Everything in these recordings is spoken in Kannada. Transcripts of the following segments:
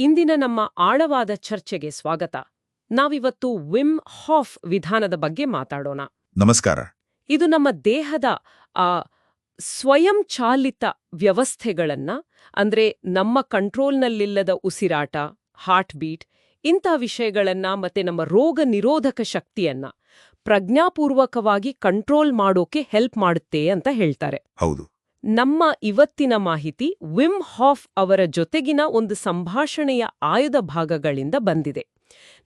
ಇಂದಿನ ನಮ್ಮ ಆಳವಾದ ಚರ್ಚೆಗೆ ಸ್ವಾಗತ. ನಾವಿವತ್ತು ವಿಮ್ ಹಾಫ್ ವಿಧಾನದ ಬಗ್ಗೆ ಮಾತಾಡೋಣ. ನಮಸ್ಕಾರ. ಇದು ನಮ್ಮ ದೇಹದ ಆ ಸ್ವಯಂಚಾಲಿತ ವ್ಯವಸ್ಥೆಗಳನ್ನ ಅಂದ್ರೆ ನಮ್ಮ ಕಂಟ್ರೋಲ್ನಲ್ಲಿಲ್ಲದ ಉಸಿರಾಟ ಹಾರ್ಟ್ ಬೀಟ್ ಇಂಥ ವಿಷಯಗಳನ್ನ ಮತ್ತೆ ನಮ್ಮ ರೋಗ ನಿರೋಧಕ ಶಕ್ತಿಯನ್ನ ಪ್ರಜ್ಞಾಪೂರ್ವಕವಾಗಿ ಕಂಟ್ರೋಲ್ ಮಾಡೋಕೆ ಹೆಲ್ಪ್ ಮಾಡುತ್ತೆ ಅಂತ ಹೇಳ್ತಾರೆ. ಹೌದು. ನಮ್ಮ ಇವತ್ತಿನ ಮಾಹಿತಿ ವಿಮ್ ಹಾಫ್ ಅವರ ಜೊತೆಗಿನ ಒಂದು ಸಂಭಾಷಣೆಯ ಆಯ್ದ ಭಾಗಗಳಿಂದ ಬಂದಿದೆ.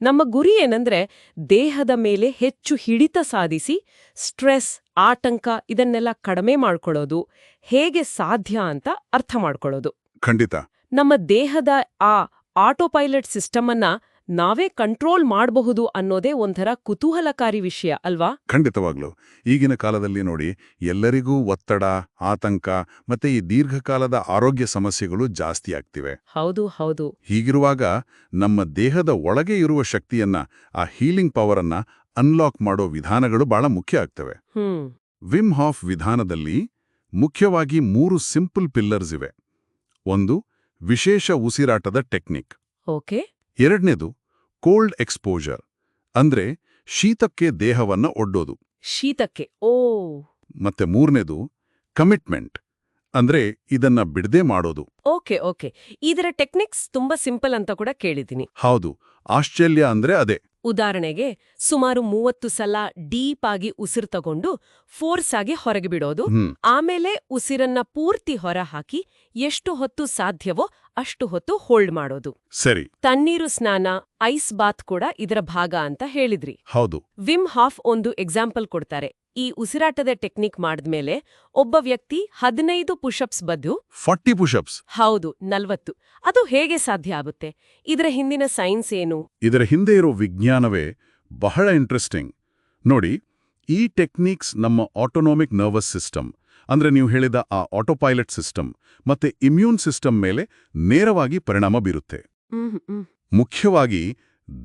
ನಮ್ಮ ಗುರಿ ಏನಂದ್ರೆ ದೇಹದ ಮೇಲೆ ಹೆಚ್ಚು ಹಿಡಿತ ಸಾಧಿಸಿ ಸ್ಟ್ರೆಸ್ ಆತಂಕ ಇದನ್ನೆಲ್ಲ ಕಡಿಮೆ ಮಾಡ್ಕೊಳ್ಳೋದು ಹೇಗೆ ಸಾಧ್ಯ ಅಂತ ಅರ್ಥ ಮಾಡ್ಕೊಳ್ಳೋದು. ಖಂಡಿತ. ನಮ್ಮ ದೇಹದ ಆ ಆಟೋಪೈಲಟ್ ಸಿಸ್ಟಮ್ ಅನ್ನ ನಾವೇ ಕಂಟ್ರೋಲ್ ಮಾಡಬಹುದು ಅನ್ನೋದೇ ಒಂಥರ ಕುತೂಹಲಕಾರಿ ವಿಷಯ ಅಲ್ವಾ? ಖಂಡಿತವಾಗ್ಲು. ಈಗಿನ ಕಾಲದಲ್ಲಿ ನೋಡಿ ಎಲ್ಲರಿಗೂ ಒತ್ತಡ ಆತಂಕ ಮತ್ತೆ ಈ ದೀರ್ಘಕಾಲದ ಆರೋಗ್ಯ ಸಮಸ್ಯೆಗಳು ಜಾಸ್ತಿ ಆಗ್ತಿವೆ. ಹೌದು ಹೌದು. ಹೀಗಿರುವಾಗ ನಮ್ಮ ದೇಹದ ಒಳಗೆ ಇರುವ ಶಕ್ತಿಯನ್ನ ಆ ಹೀಲಿಂಗ್ ಪವರ್ ಅನ್ನ ಅನ್ಲಾಕ್ ಮಾಡೋ ವಿಧಾನಗಳು ಬಹಳ ಮುಖ್ಯ ಆಗ್ತವೆ. ವಿಮ್ ಹಾಫ್ ವಿಧಾನದಲ್ಲಿ ಮುಖ್ಯವಾಗಿ ಮೂರು ಸಿಂಪಲ್ ಪಿಲ್ಲರ್ಸ್ ಇವೆ. ಒಂದು ವಿಶೇಷ ಉಸಿರಾಟದ ಟೆಕ್ನಿಕ್. ಓಕೆ. ಎರಡನೇದು ಕೋಲ್ಡ್ ಎಕ್ಸ್ಪೋಜರ್ ಅಂದ್ರೆ ಶೀತಕ್ಕೆ ದೇಹವನ್ನ ಒಡ್ಡೋದು. ಶೀತಕ್ಕೆ ಓ. ಮತ್ತೆ ಮೂರನೇದು ಕಮಿಟ್ಮೆಂಟ್ ಅಂದ್ರೆ ಇದನ್ನ ಬಿಡದೆ ಮಾಡೋದು. Okay okay. ಇದರ ಟೆಕ್ನಿಕ್ಸ್ ತುಂಬಾ ಸಿಂಪಲ್ ಅಂತ ಕೂಡ ಕೇಳಿದ್ದೀನಿ. ಹೌದು ಆಶ್ಚರ್ಯ ಅಂದ್ರೆ ಅದೇ. ಉದಾಹರಣೆಗೆ ಸುಮಾರು ಮೂವತ್ತು ಸಲ ಡೀಪ್ ಆಗಿ ಉಸಿರು ತಗೊಂಡು ಫೋರ್ಸ್ ಆಗಿ ಹೊರಗೆ ಬಿಡೋದು ಆಮೇಲೆ ಉಸಿರನ್ನ ಪೂರ್ತಿ ಹೊರ ಹಾಕಿ ಎಷ್ಟು ಹೊತ್ತು ಸಾಧ್ಯವೋ ಅಷ್ಟು ಹೊತ್ತು ಹೋಲ್ಡ್ ಮಾಡೋದು. ಸರಿ. ತಣ್ಣೀರು ಸ್ನಾನ ಐಸ್ ಬಾತ್ ಕೂಡ ಇದರ ಭಾಗ ಅಂತ ಹೇಳಿದ್ರಿ. ಹೌದು. ವಿಮ್ ಹಾಫ್ ಒಂದು ಎಕ್ಸಾಂಪಲ್ ಕೊಡ್ತಾರೆ. ಈ ಉಸಿರಾಟದ ಟೆಕ್ನಿಕ್ ಮಾಡಿದ್ಮೇಲೆ ಒಬ್ಬ ವ್ಯಕ್ತಿ ಹದಿನೈದು ಪುಷಪ್ಸ್ ಬದ್ದು ಫಾರ್ಟಿ ಪುಷಪ್ಸ್. ಹೌದು ನಲ್ವತ್ತು. ಅದು ಹೇಗೆ ಸಾಧ್ಯ ಆಗುತ್ತೆ? ಇದರ ಹಿಂದಿನ ಸೈನ್ಸ್ ಏನು? ಇದರ ಹಿಂದೆ ಇರೋ ವಿಜ್ಞಾನವೇ ಬಹಳ ಇಂಟ್ರೆಸ್ಟಿಂಗ್. ನೋಡಿ ಈ ಟೆಕ್ನಿಕ್ಸ್ ನಮ್ಮ ಆಟೋನಾಮಿಕ್ ನರ್ವಸ್ ಸಿಸ್ಟಮ್ ಅಂದ್ರೆ ನೀವು ಹೇಳಿದ ಆ ಆಟೋಪೈಲಟ್ ಸಿಸ್ಟಮ್ ಮತ್ತೆ ಇಮ್ಯೂನ್ ಸಿಸ್ಟಮ್ ಮೇಲೆ ನೇರವಾಗಿ ಪರಿಣಾಮ ಬೀರುತ್ತೆ. ಮುಖ್ಯವಾಗಿ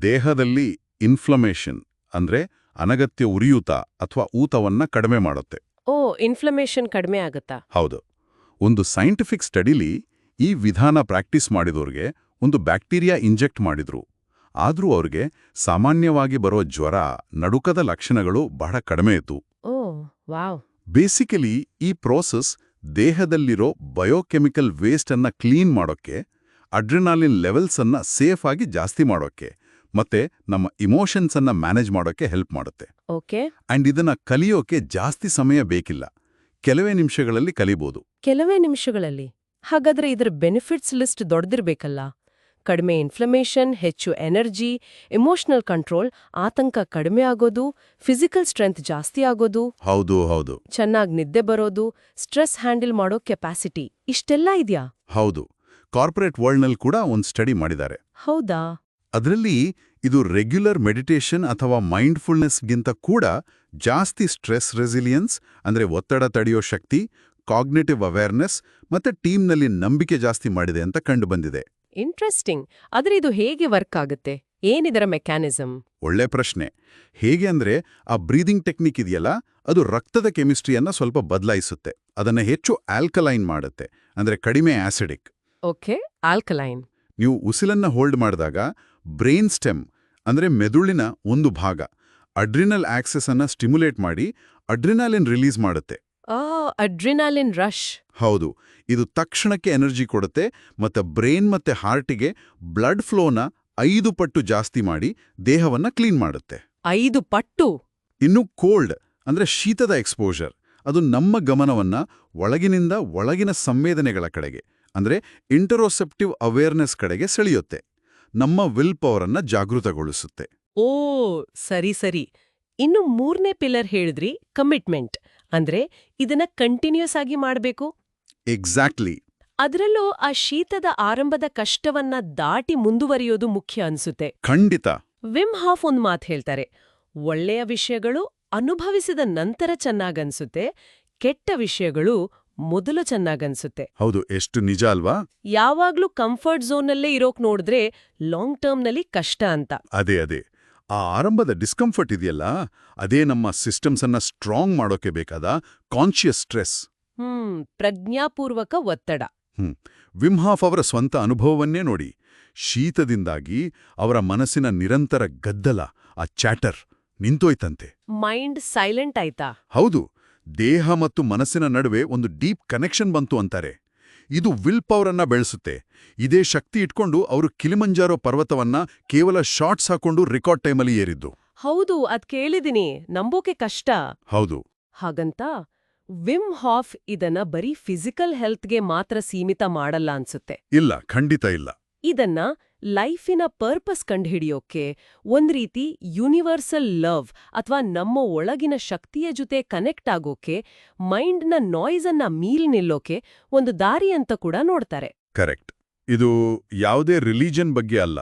ದೇಹದಲ್ಲಿ ಇನ್ಫ್ಲಮೇಷನ್ ಅಂದ್ರೆ ಅನಗತ್ಯ ಉರಿಯೂತ ಅಥವಾ ಊತವನ್ನ ಕಡಿಮೆ ಮಾಡುತ್ತೆ. ಓ ಇನ್ಫ್ಲಮೇಷನ್ ಕಡಿಮೆ ಆಗುತ್ತಾ? ಹೌದು. ಒಂದು ಸೈಂಟಿಫಿಕ್ ಸ್ಟಡಿಲಿ ಈ ವಿಧಾನ ಪ್ರಾಕ್ಟೀಸ್ ಮಾಡಿದವ್ರಿಗೆ ಒಂದು ಬ್ಯಾಕ್ಟೀರಿಯಾ ಇಂಜೆಕ್ಟ್ ಮಾಡಿದ್ರು. ಆದ್ರೂ ಅವ್ರಿಗೆ ಸಾಮಾನ್ಯವಾಗಿ ಬರೋ ಜ್ವರ ನಡುಕದ ಲಕ್ಷಣಗಳು ಬಹಳ ಕಡಿಮೆ ಇತ್ತು ಬೇಸಿಕಲಿ ಈ ಪ್ರೋಸೆಸ್ ದೇಹದಲ್ಲಿರೋ ಬಯೋಕೆಮಿಕಲ್ ವೇಸ್ಟ್ ಅನ್ನ ಕ್ಲೀನ್ ಮಾಡೋಕ್ಕೆ ಅಡ್ರಿನಾಲಿನ್ ಲೆವೆಲ್ಸ್ ಅನ್ನ ಸೇಫ್ ಆಗಿ ಜಾಸ್ತಿ ಮಾಡೋಕ್ಕೆ ಮತ್ತೆ ನಮ್ಮ ಇಮೋಷನ್ಸ್ ಅನ್ನ ಮ್ಯಾನೇಜ್ ಮಾಡೋಕೆ ಹೆಲ್ಪ್ ಮಾಡುತ್ತೆ. ಓಕೆ ಅಂಡ್ ಇದನ್ನ ಕಲಿಯೋಕೆ ಜಾಸ್ತಿ ಸಮಯ ಬೇಕಿಲ್ಲ. ಕೆಲವೇ ನಿಮಿಷಗಳಲ್ಲಿ ಕಲಿಬಹುದು ಕೆಲವೇ ನಿಮಿಷಗಳಲ್ಲಿ. ಹಾಗಾದ್ರೆ ಇದರ ಬೆನಿಫಿಟ್ಸ್ ಲಿಸ್ಟ್ ದೊಡ್ಡದಿರ್ಬೇಕಲ್ಲ ಕಡಿಮೆ ಇನ್ಫ್ಲಮೇಷನ್ ಹೆಚ್ಚು ಎನರ್ಜಿ ಎಮೋಷನಲ್ ಕಂಟ್ರೋಲ್ ಆತಂಕ ಕಡಿಮೆ ಆಗೋದು ಫಿಸಿಕಲ್ ಸ್ಟ್ರೆಂತ್ ಜಾಸ್ತಿ ಆಗೋದು ಹೌದು ಹೌದು. ಚೆನ್ನಾಗಿ ನಿದ್ದೆ ಬರೋದು ಸ್ಟ್ರೆಸ್ ಹ್ಯಾಂಡಲ್ ಮಾಡೋ ಕೆಪಾಸಿಟಿ ಇಷ್ಟೆಲ್ಲ ಇದ್ಯಾ? ಹೌದು. ಕಾರ್ಪೊರೇಟ್ ವರ್ಲ್ಡ್ನಲ್ಲಿ ಕೂಡ ಒಂದು ಸ್ಟಡಿ ಮಾಡಿದ್ದಾರೆ. ಹೌದಾ? ಅದರಲ್ಲಿ ಇದು ರೆಗ್ಯುಲರ್ ಮೆಡಿಟೇಷನ್ ಅಥವಾ ಮೈಂಡ್ಫುಲ್ನೆಸ್ಗಿಂತ ಕೂಡ ಜಾಸ್ತಿ ಸ್ಟ್ರೆಸ್ ರೆಸಿಲಿಯನ್ಸ್ ಅಂದ್ರೆ ಒತ್ತಡ ತಡೆಯೋ ಶಕ್ತಿ ಕಾಗ್ನೇಟಿವ್ ಅವೇರ್ನೆಸ್ ಮತ್ತೆ ಟೀಮ್ನಲ್ಲಿ ನಂಬಿಕೆ ಜಾಸ್ತಿ ಮಾಡಿದೆ ಅಂತ ಕಂಡುಬಂದಿದೆ. ಇಂಟ್ರೆಸ್ಟಿಂಗ್ ಆದರೆ ಇದು ಹೇಗೆ ವರ್ಕ್ ಆಗುತ್ತೆ? ಏನಿದರ ಮೆಕ್ಯಾನಿಸಮ್ ಒಳ್ಳೆ ಪ್ರಶ್ನೆ. ಹೇಗೆ ಅಂದ್ರೆ ಆ ಬ್ರೀದಿಂಗ್ ಟೆಕ್ನಿಕ್ ಇದೆಯಲ್ಲ ಅದು ರಕ್ತದ ಕೆಮಿಸ್ಟ್ರಿಯನ್ನ ಸ್ವಲ್ಪ ಬದಲಾಯಿಸುತ್ತೆ. ಅದನ್ನ ಹೆಚ್ಚು ಆಲ್ಕಲೈನ್ ಮಾಡುತ್ತೆ ಅಂದ್ರೆ ಕಡಿಮೆ ಆಸಿಡಿಕ್ ಓಕೆ ಆಲ್ಕಲೈನ್ ನೀವು ಉಸಿಲನ್ನ ಹೋಲ್ಡ್ ಮಾಡಿದಾಗ ಬ್ರೈನ್ ಸ್ಟೆಮ್ ಅಂದ್ರೆ ಮೆದುಳಿನ ಒಂದು ಭಾಗ. ಅಡ್ರಿನಲ್ ಆಕ್ಸೆಸ್ ಅನ್ನ ಸ್ಟಿಮ್ಯುಲೇಟ್ ಮಾಡಿ ಅಡ್ರಿನಾಲಿನ್ ರಿಲೀಸ್ ಮಾಡುತ್ತೆ. ಆ ಅಡ್ರಿನಾಲಿನ್ ರಶ್. ಹೌದು. ಇದು ತಕ್ಷಣಕ್ಕೆ ಎನರ್ಜಿ ಕೊಡುತ್ತೆ ಮತ್ತು ಬ್ರೈನ್ ಮತ್ತೆ ಹಾರ್ಟಿಗೆ ಬ್ಲಡ್ ಫ್ಲೋನ ಐದು ಪಟ್ಟು ಜಾಸ್ತಿ ಮಾಡಿ ದೇಹವನ್ನ ಕ್ಲೀನ್ ಮಾಡುತ್ತೆ. ಐದು ಪಟ್ಟು? ಇನ್ನು ಕೋಲ್ಡ್ ಅಂದ್ರೆ ಶೀತದ ಎಕ್ಸ್ಪೋಜರ್ ಅದು ನಮ್ಮ ಗಮನವನ್ನ ಒಳಗಿನಿಂದ ಒಳಗಿನ ಸಂವೇದನೆಗಳ ಕಡೆಗೆ ಅಂದ್ರೆ ಇಂಟರೋಸೆಪ್ಟಿವ್ ಅವೇರ್ನೆಸ್ ಕಡೆಗೆ ಸೆಳೆಯುತ್ತೆ. ನಮ್ಮ ವಿಲ್ ಪವರನ್ನ ಜಾಗೃತಗೊಳಿಸುತ್ತೆ. ಓ ಸರಿ ಸರಿ. ಇನ್ನು ಮೂರನೇ ಪಿಲ್ಲರ್ ಹೇಳಿದ್ರಿ ಕಮಿಟ್ಮೆಂಟ್ ಅಂದ್ರೆ ಇದನ್ನ ಕಂಟಿನ್ಯೂಸ್ ಆಗಿ ಮಾಡಬೇಕು? ಎಕ್ಸಾಕ್ಟ್ಲಿ ಅದರಲ್ಲೂ ಆ ಶೀತದ ಆರಂಭದ ಕಷ್ಟವನ್ನ ದಾಟಿ ಮುಂದುವರಿಯೋದು ಮುಖ್ಯ ಅನ್ಸುತ್ತೆ. ಖಂಡಿತ. ವಿಮ್ ಹಾಫ್ ಒಂದು ಮಾತು ಹೇಳ್ತಾರೆ. ಒಳ್ಳೆಯ ವಿಷಯಗಳು ಅನುಭವಿಸಿದ ನಂತರ ಚೆನ್ನಾಗನ್ಸುತ್ತೆ ಕೆಟ್ಟ ವಿಷಯಗಳು ಮೊದಲು ಚೆನ್ನಾಗನ್ಸುತ್ತೆ ಹೌದು ಎಷ್ಟು ನಿಜ ಅಲ್ವಾ? ಯಾವಾಗ್ಲೂ ಕಂಫರ್ಟ್ ಝೋನ್ನಲ್ಲೇ ಇರೋಕ್ ನೋಡಿದ್ರೆ ಲಾಂಗ್ ಟರ್ಮ್ನಲ್ಲಿ ಕಷ್ಟ ಅಂತ. ಅದೇ ಅದೇ. ಆ ಆರಂಭದ ಡಿಸ್ಕಂಫರ್ಟ್ ಇದೆಯಲ್ಲ ಅದೇ ನಮ್ಮ ಸಿಸ್ಟಮ್ಸ್ ಅನ್ನ ಸ್ಟ್ರಾಂಗ್ ಮಾಡೋಕೆ ಬೇಕಾದ ಕಾನ್ಶಿಯಸ್ ಸ್ಟ್ರೆಸ್ ಹ್ಮ್ ಪ್ರಜ್ಞಾಪೂರ್ವಕ ಒತ್ತಡ. ಹ್ಮ್. ವಿಮ್ಹಾಫ್ ಅವರ ಸ್ವಂತ ಅನುಭವವನ್ನೇ ನೋಡಿ. ಶೀತದಿಂದಾಗಿ ಅವರ ಮನಸ್ಸಿನ ನಿರಂತರ ಗದ್ದಲ ಆ ಚಾಟರ್ ನಿಂತೋಯ್ತಂತೆ. ಮೈಂಡ್ ಸೈಲೆಂಟ್ ಆಯ್ತಾ? ಹೌದು. ದೇಹ ಮತ್ತು ಮನಸ್ಸಿನ ನಡುವೆ ಒಂದು ಡೀಪ್ ಕನೆಕ್ಷನ್ ಬಂತು ಅಂತಾರೆ. ಇದು ವಿಲ್ ಪವರನ್ನ ಬೆಳೆಸುತ್ತೆ. ಇದೇ ಶಕ್ತಿ ಇಟ್ಕೊಂಡು ಅವರು ಕಿಲಿಮಂಜಾರೋ ಪರ್ವತವನ್ನ ಕೇವಲ ಶಾರ್ಟ್ಸ್ ಹಾಕೊಂಡು ರೆಕಾರ್ಡ್ ಟೈಮಲ್ಲಿ ಏರಿದ್ದು. ಹೌದು ಅದ್ ಕೇಳಿದಿನಿ. ನಂಬೋಕೆ ಕಷ್ಟ. ಹೌದು. ಹಾಗಂತ ವಿಮ್ ಹಾಫ್ ಇದನ್ನ ಬರೀ ಫಿಸಿಕಲ್ ಹೆಲ್ತ್ಗೆ ಮಾತ್ರ ಸೀಮಿತ ಮಾಡಲ್ಲ ಅನ್ಸುತ್ತೆ. ಇಲ್ಲ ಖಂಡಿತ ಇಲ್ಲ. ಇದನ್ನ ಲೈಫಿನ ಪರ್ಪಸ್ ಕಂಡುಹಿಡಿಯೋಕೆ ಒಂದ್ ರೀತಿ ಯೂನಿವರ್ಸಲ್ ಲವ್ ಅಥವಾ ನಮ್ಮ ಒಳಗಿನ ಶಕ್ತಿಯ ಜೊತೆ ಕನೆಕ್ಟ್ ಆಗೋಕೆ ಮೈಂಡ್ನ ನಾಯ್ಸನ್ನ ಅನ್ನ ಮೀಲ್ ನಿಲ್ಲೋಕೆ ಒಂದು ದಾರಿ ಅಂತ ಕೂಡ ನೋಡ್ತಾರೆ. ಕರೆಕ್ಟ್. ಇದು ಯಾವುದೇ ರಿಲಿಜನ್ ಬಗ್ಗೆ ಅಲ್ಲ.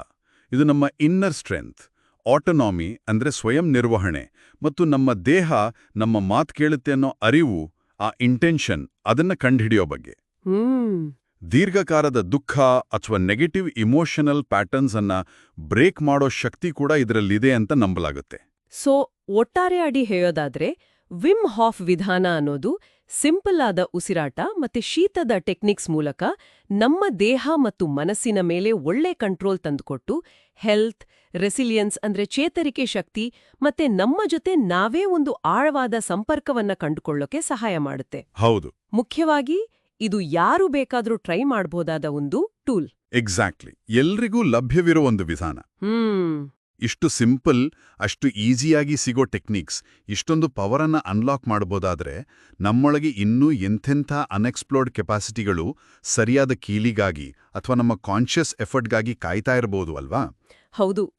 ಇದು ನಮ್ಮ ಇನ್ನರ್ ಸ್ಟ್ರೆಂತ್ ಆಟೋನಾಮಿ ಅಂದ್ರೆ ಸ್ವಯಂ ನಿರ್ವಹಣೆ ಮತ್ತು ನಮ್ಮ ದೇಹ ನಮ್ಮ ಮಾತು ಕೇಳುತ್ತೆ ಅನ್ನೋ ಅರಿವು ಆ ಇಂಟೆನ್ಷನ್ ಅದನ್ನ ಕಂಡುಹಿಡಿಯೋ ಬಗ್ಗೆ. ಹ್ಮ್. ದೀರ್ಘಕಾಲದ ದುಃಖ ಅಥವಾ ನೆಗೆಟಿವ್ ಇಮೋಷನಲ್ ಪ್ಯಾಟರ್ನ್ಸ್ ಅನ್ನ ಬ್ರೇಕ್ ಮಾಡೋ ಶಕ್ತಿ ಕೂಡ ಇದರಲ್ಲಿದೆ ಅಂತ ನಂಬಲಾಗುತ್ತೆ. ಸೊ ಒಟ್ಟಾರೆ ಅಡಿ ಹೇಳೋದಾದ್ರೆ ವಿಮ್ ಹಾಫ್ ವಿಧಾನ ಅನ್ನೋದು ಸಿಂಪಲ್ ಆದ ಉಸಿರಾಟ ಮತ್ತೆ ಶೀತದ ಟೆಕ್ನಿಕ್ಸ್ ಮೂಲಕ ನಮ್ಮ ದೇಹ ಮತ್ತು ಮನಸ್ಸಿನ ಮೇಲೆ ಒಳ್ಳೆ ಕಂಟ್ರೋಲ್ ತಂದುಕೊಟ್ಟು ಹೆಲ್ತ್ ರೆಸಿಲಿಯನ್ಸ್ ಅಂದ್ರೆ ಚೇತರಿಕೆ ಶಕ್ತಿ ಮತ್ತೆ ನಮ್ಮ ಜೊತೆ ನಾವೇ ಒಂದು ಆಳವಾದ ಸಂಪರ್ಕವನ್ನ ಕಂಡುಕೊಳ್ಳೋಕೆ ಸಹಾಯ ಮಾಡುತ್ತೆ. ಹೌದು. ಮುಖ್ಯವಾಗಿ ಇದು ಯಾರು ಬೇಕಾದರೂ ಟ್ರೈ ಮಾಡಬಹುದಾದ ಒಂದು ಟೂಲ್. ಎಕ್ಸಾಕ್ಟ್ಲಿ ಎಲ್ರಿಗೂ ಲಭ್ಯವಿರೋ ಒಂದು ವಿಧಾನ. ಇಷ್ಟು ಸಿಂಪಲ್ ಅಷ್ಟು ಈಸಿಯಾಗಿ ಸಿಗೋ ಟೆಕ್ನಿಕ್ಸ್ ಇಷ್ಟೊಂದು ಪವರನ್ನು ಅನ್ಲಾಕ್ ಮಾಡ್ಬೋದಾದ್ರೆ ನಮ್ಮೊಳಗೆ ಇನ್ನೂ ಎಂಥೆಂಥ ಅನ್ಎಕ್ಸ್ಪ್ಲೋರ್ಡ್ ಕೆಪಾಸಿಟಿಗಳು ಸರಿಯಾದ ಕೀಲಿಗಾಗಿ ಅಥವಾ ನಮ್ಮ ಕಾನ್ಷಿಯಸ್ ಎಫರ್ಟ್ಗಾಗಿ ಕಾಯ್ತಾ ಇರಬಹುದು ಅಲ್ವಾ? ಹೌದು.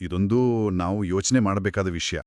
ಇದೊಂದು ನಾವು ಯೋಚನೆ ಮಾಡಬೇಕಾದ ವಿಷಯ.